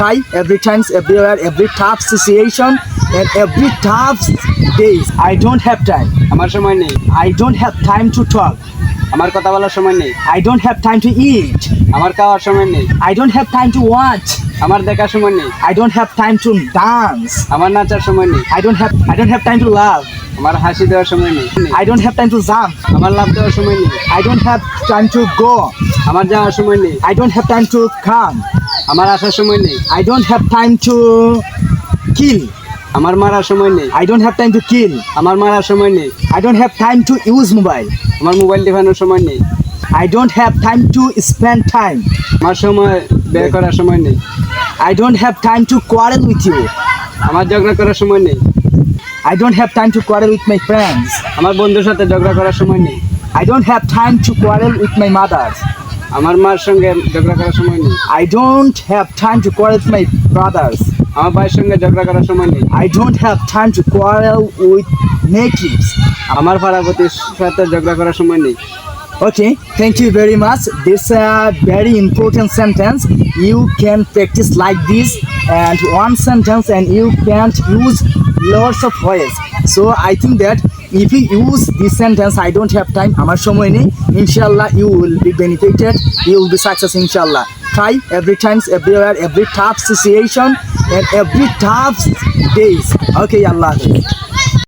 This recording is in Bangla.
try every times, everywhere, every tough situation, and every tough days. I don't have time. আমার সময় নেই I don't have time to talk. আমার কথা বলার সময় নেই I don't have time to eat. আমার খাওয়ার সময় নেই I don't have time to watch. আমার দেখার সময় নেই I don't have time to dance. আমার নাচার সময় নেই I don't have I don't have time to laugh. আমার হাসি দেওয়ার সময় নেই। I don't have time to jump আমার লাভ দেওয়ার সময় নেই। I don't have time to go আমার যাওয়ার সময় নেই। I don't have time to come আমার আসার সময় নেই। I don't have time to kill আমার মারার সময় নেই। I don't have time to kill আমার মারার সময় নেই। I don't have time to use mobile আমার মোবাইল দেখানোর সময় নেই। I don't have time to spend time আমার সময় বের করার সময় নেই। I don't have time to quarrel with you আমার ঝগড়া করার সময় নেই। I don't have time to quarrel with my friends. আমার বন্ধুর সাথে ঝগড়া করার সময় নেই I don't have time to quarrel with my mother. আমার মার সঙ্গে ঝগড়া করার সময় নেই I don't have time to quarrel with my brothers. আমার ভাইয়ের সঙ্গে ঝগড়া করার সময় নেই I don't have time to quarrel with natives. আমার পাড়াপতির সাথে ঝগড়া করার সময় নেই Okay, thank you very much. This a very important sentence. You can practice like this and one sentence and you can't use lots of words. So I think that if you use this sentence, I don't have time. আমার সময় নেই Inshallah, you will be benefited. You will be success. Inshallah. Try every times, everywhere, every tough situation and every tough days. Okay, Allah.